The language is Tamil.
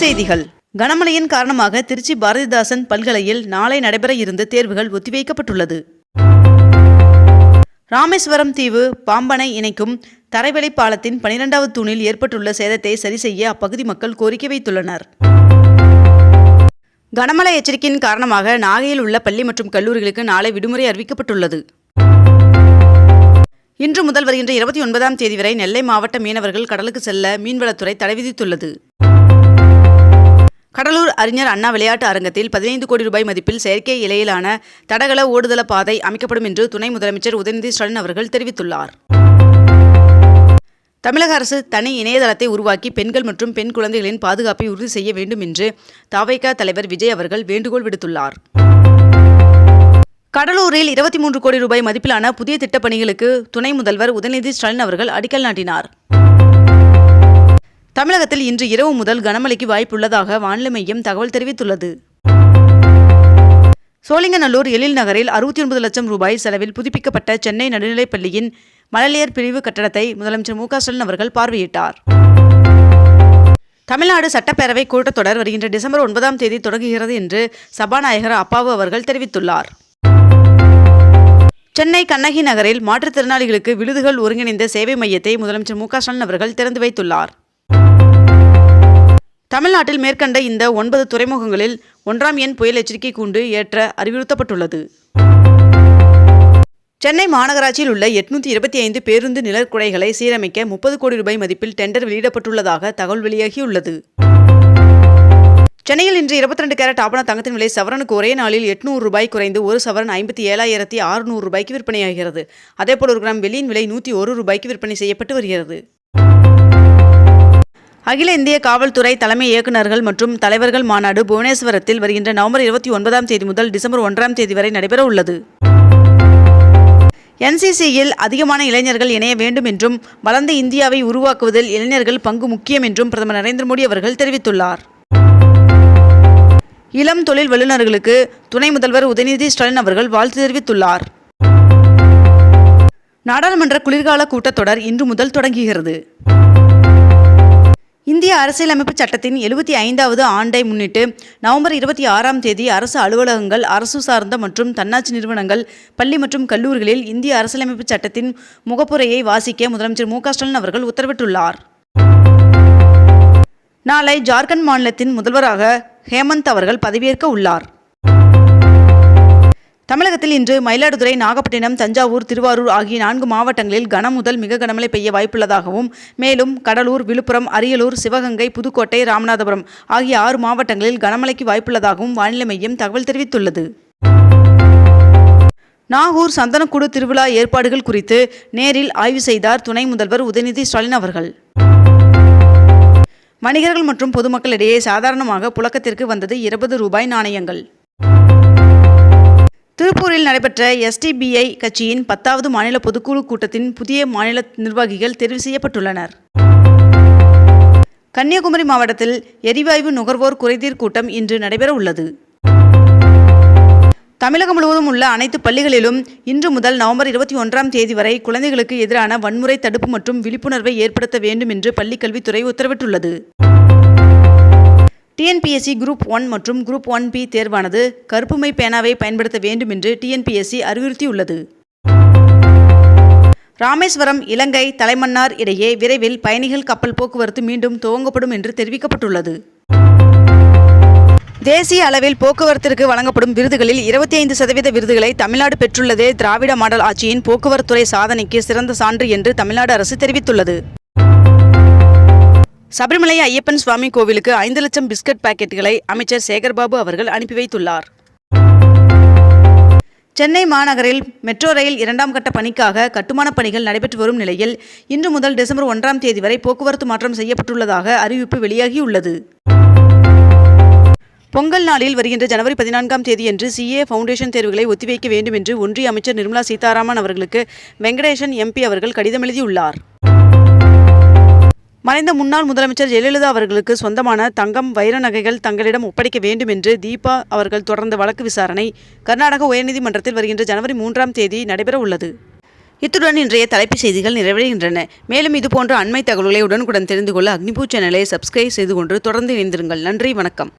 செய்திகள். கனமழையின் காரணமாக திருச்சி பாரதிதாசன் பல்கலையில் நாளை நடைபெற இருந்த தேர்வுகள் ஒத்திவைக்கப்பட்டுள்ளது. ராமேஸ்வரம் தீவு பாம்பனை இணைக்கும் தரைவழி பாலத்தின் பனிரெண்டாவது தூணில் ஏற்பட்டுள்ள சேதத்தை சரி செய்ய அப்பகுதி மக்கள் கோரிக்கை வைத்துள்ளனர். கனமழை எச்சரிக்கையின் காரணமாக நாகையில் உள்ள பள்ளி மற்றும் கல்லூரிகளுக்கு நாளை விடுமுறை அறிவிக்கப்பட்டுள்ளது. இன்று முதல் வருகின்ற இருபத்தி ஒன்பதாம் தேதி வரை நெல்லை மாவட்ட மீனவர்கள் கடலுக்கு செல்ல மீன்வளத்துறை தடை விதித்துள்ளது. கடலூர் அறிஞர் அண்ணா விளையாட்டு அரங்கத்தில் பதினைந்து கோடி ரூபாய் மதிப்பில் செயற்கை இலையிலான தடகள ஓடுதள பாதை அமைக்கப்படும் என்று துணை முதலமைச்சர் உதயநிதி ஸ்டாலின் அவர்கள் தெரிவித்துள்ளார். தமிழக அரசு தனி இணையதளத்தை உருவாக்கி பெண்கள் மற்றும் பெண் குழந்தைகளின் பாதுகாப்பை உறுதி செய்ய வேண்டும் என்று தாவைக்கா தலைவர் விஜய் அவர்கள் வேண்டுகோள் விடுத்துள்ளார். கடலூரில் இருபத்தி மூன்று கோடி ரூபாய் மதிப்பிலான புதிய திட்டப்பணிகளுக்கு துணை முதல்வர் உதயநிதி ஸ்டாலின் அவர்கள் அடிக்கல் நாட்டினார். தமிழகத்தில் இன்று இரவு முதல் கனமழைக்கு வாய்ப்புள்ளதாக வானிலை மையம் தகவல் தெரிவித்துள்ளது. சோழிங்கநல்லூர் எழில் நகரில் அறுபத்தி ஒன்பது லட்சம் ரூபாய் செலவில் புதுப்பிக்கப்பட்ட சென்னை நடுநிலைப் பள்ளியின் மழலையர் பிரிவு கட்டடத்தை முதலமைச்சர் மு ஸ்டாலின் அவர்கள் பார்வையிட்டார். தமிழ்நாடு சட்டப்பேரவை கூட்டத்தொடர் வருகின்ற டிசம்பர் ஒன்பதாம் தேதி தொடங்குகிறது என்று சபாநாயகர் அப்பாவு அவர்கள் தெரிவித்துள்ளார். சென்னை கண்ணகி நகரில் மாற்றுத்திறனாளிகளுக்கு விழுதுகள் ஒருங்கிணைந்த சேவை மையத்தை முதலமைச்சர் மு ஸ்டாலின் அவர்கள் திறந்து வைத்துள்ளார். தமிழ்நாட்டில் மேற்கண்ட இந்த ஒன்பது துறைமுகங்களில் ஒன்றாம் எண் புயல் எச்சரிக்கை கூண்டு ஏற்ற அறிவுறுத்தப்பட்டுள்ளது. சென்னை மாநகராட்சியில் உள்ள எட்நூத்தி இருபத்தி ஐந்து பேருந்து நிழற்குடைகளை சீரமைக்க முப்பது கோடி ரூபாய் மதிப்பில் டெண்டர் வெளியிடப்பட்டுள்ளதாக தகவல் வெளியாகியுள்ளது. சென்னையில் இன்று இருபத்தி ரெண்டு கேரட் ஆபண தங்கத்தின் விலை சவரனுக்கு ஒரே நாளில் எட்நூறு ரூபாய் குறைந்து ஒரு சவரன் ஐம்பத்தி ஏழாயிரத்தி அறுநூறு ரூபாய்க்கு விற்பனையாகிறது. அதேபோல் ஒரு கிராம் வெள்ளியின் விலை நூற்றி ஒரு ரூபாய்க்கு விற்பனை செய்யப்பட்டு வருகிறது. அகில இந்திய காவல்துறை தலைமை இயக்குநர்கள் மற்றும் தலைவர்கள் மாநாடு புவனேஸ்வரத்தில் வருகின்ற நவம்பர் இருபத்தி ஒன்பதாம் தேதி முதல் டிசம்பர் ஒன்றாம் தேதி வரை நடைபெற உள்ளது. என்சிசியில் அதிகமான இளைஞர்கள் இணைய வேண்டும் என்றும் வளர்ந்த இந்தியாவை உருவாக்குவதில் இளைஞர்கள் பங்கு முக்கியம் என்றும் பிரதமர் நரேந்திர மோடி அவர்கள் தெரிவித்துள்ளார். இளம் தொழில் வல்லுநர்களுக்கு துணை முதல்வர் உதயநிதி ஸ்டாலின் அவர்கள் வாழ்த்து தெரிவித்துள்ளார். நாடாளுமன்ற குளிர்கால கூட்டத்தொடர் இன்று முதல் தொடங்குகிறது. இந்திய அரசியலமைப்பு சட்டத்தின் எழுபத்தி ஐந்தாவது ஆண்டை முன்னிட்டு நவம்பர் இருபத்தி ஆறாம் தேதி அரசு அலுவலகங்கள் அரசு சார்ந்த மற்றும் தன்னாட்சி நிறுவனங்கள் பள்ளி மற்றும் கல்லூரிகளில் இந்திய அரசியலமைப்பு சட்டத்தின் முகப்புரையை வாசிக்க முதலமைச்சர் மு ஸ்டாலின் அவர்கள் உத்தரவிட்டுள்ளார். நாளை ஜார்க்கண்ட் மாநிலத்தின் முதல்வராக ஹேமந்த் அவர்கள் பதவியேற்க உள்ளார். தமிழகத்தில் இன்று மயிலாடுதுறை நாகப்பட்டினம் தஞ்சாவூர் திருவாரூர் ஆகிய நான்கு மாவட்டங்களில் கனம் முதல் மிக கனமழை பெய்ய வாய்ப்புள்ளதாகவும் மேலும் கடலூர் விழுப்புரம் அரியலூர் சிவகங்கை புதுக்கோட்டை ராமநாதபுரம் ஆகிய ஆறு மாவட்டங்களில் கனமழைக்கு வாய்ப்புள்ளதாகவும் வானிலை மையம் தகவல் தெரிவித்துள்ளது. நாகூர் சந்தனக்கூடு திருவிழா ஏற்பாடுகள் குறித்து நேரில் ஆய்வு செய்தார் துணை முதல்வர் உதயநிதி ஸ்டாலின் அவர்கள். வணிகர்கள் மற்றும் பொதுமக்களிடையே சாதாரணமாக புழக்கத்திற்கு வந்தது இருபது ரூபாய் நாணயங்கள். திருப்பூரில் நடைபெற்ற எஸ்டிபிஐ கட்சியின் பத்தாவது மாநில பொதுக்குழு கூட்டத்தின் புதிய மாநில நிர்வாகிகள் தெரிவு செய்யப்பட்டுள்ளனர். கன்னியாகுமரி மாவட்டத்தில் எரிவாயு நுகர்வோர் குறைதீர் கூட்டம் இன்று நடைபெற உள்ளது. தமிழகம் முழுவதும் உள்ள அனைத்து பள்ளிகளிலும் இன்று முதல் நவம்பர் இருபத்தி ஒன்றாம் தேதி வரை குழந்தைகளுக்கு எதிரான வன்முறை தடுப்பு மற்றும் விழிப்புணர்வை ஏற்படுத்த வேண்டும் என்று பள்ளிக்கல்வித்துறை உத்தரவிட்டுள்ளது. டிஎன்பிஎஸ்சி குரூப் ஒன் மற்றும் குரூப் ஒன் பி தேர்வானது கருப்புமை பேனாவை பயன்படுத்த வேண்டும் என்று டிஎன்பிஎஸ்சி அறிவுறுத்தியுள்ளது. ராமேஸ்வரம் இலங்கை தலைமன்னார் இடையே விரைவில் பயணிகள் கப்பல் போக்குவரத்து மீண்டும் துவங்கப்படும் என்று தெரிவிக்கப்பட்டுள்ளது. தேசிய அளவில் போக்குவரத்திற்கு வழங்கப்படும் விருதுகளில் இருபத்தி ஐந்து சதவீத விருதுகளை தமிழ்நாடு பெற்றுள்ளதே திராவிட மாடல் ஆட்சியின் போக்குவரத்துறை சாதனைக்கு சிறந்த சான்று என்று தமிழ்நாடு அரசு தெரிவித்துள்ளது. சபரிமலை ஐயப்பன் சுவாமி கோவிலுக்கு ஐந்து லட்சம் பிஸ்கட் பாக்கெட்டுகளை அமைச்சர் சேகர்பாபு அவர்கள் அனுப்பி வைத்துள்ளார். சென்னை மாநகரில் மெட்ரோ ரயில் இரண்டாம் கட்ட பணிக்காக கட்டுமானப் பணிகள் நடைபெற்று வரும் நிலையில் இன்று முதல் டிசம்பர் ஒன்றாம் தேதி வரை போக்குவரத்து மாற்றம் செய்யப்பட்டுள்ளதாக அறிவிப்பு வெளியாகியுள்ளது. பொங்கல் நாளில் வருகின்ற ஜனவரி பதினான்காம் தேதியன்று சிஏ ஃபவுண்டேஷன் தேர்வுகளை ஒத்திவைக்க வேண்டும் என்று ஒன்றிய அமைச்சர் நிர்மலா சீதாராமன் அவர்களுக்கு வெங்கடேசன் எம்பி அவர்கள் கடிதம் எழுதியுள்ளார். மறைந்த முன்னாள் முதலமைச்சர் ஜெயலலிதா அவர்களுக்கு சொந்தமான தங்கம் வைர நகைகள் தங்களிடம் ஒப்படைக்க வேண்டும் என்று தீபா அவர்கள் தொடர்ந்த வழக்கு விசாரணை. கர்நாடக உயர்நீதிமன்றத்தில் வருகின்ற ஜனவரி மூன்றாம் தேதி நடைபெற உள்ளது. இத்துடன் இன்றைய தலைப்புச் செய்திகள் நிறைவடைகின்றன. மேலும் இதுபோன்ற அண்மை தகவல்களை உடனுக்குடன் தெரிந்து கொள்ள அக்னிபூ சேனலை சப்ஸ்கிரைப் செய்து கொண்டு தொடர்ந்து இணைந்திருங்கள். நன்றி வணக்கம்.